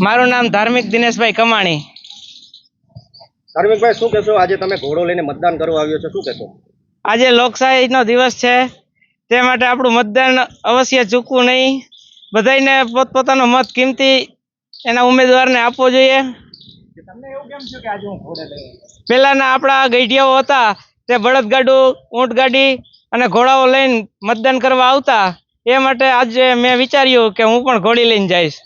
મારું નામ ધાર્મિક દિનેશભાઈ કમાણી. ધાર્મિકભાઈ શું કહેશો? આજે તમે ઘોડો લઈને મતદાન કરવા આવ્યો છો શું કહેશો? આજે લોકશાહીનો દિવસ છે. તે માટે આપણું મતદાન અવશ્ય ચૂકવું નહીં. બધાને પોતપોતાનો મત કિંમતી એના ઉમેદવારને આપવો જોઈએ. પહેલાના આપણા ગઈઢિયાઓ હતા તે બળદગાડું ઊંટગાડી અને ઘોડાઓ લઈને મતદાન કરવા આવતા. એ માટે આજે મેં વિચાર્યું કે હું પણ ઘોડી લઈને જઈશ.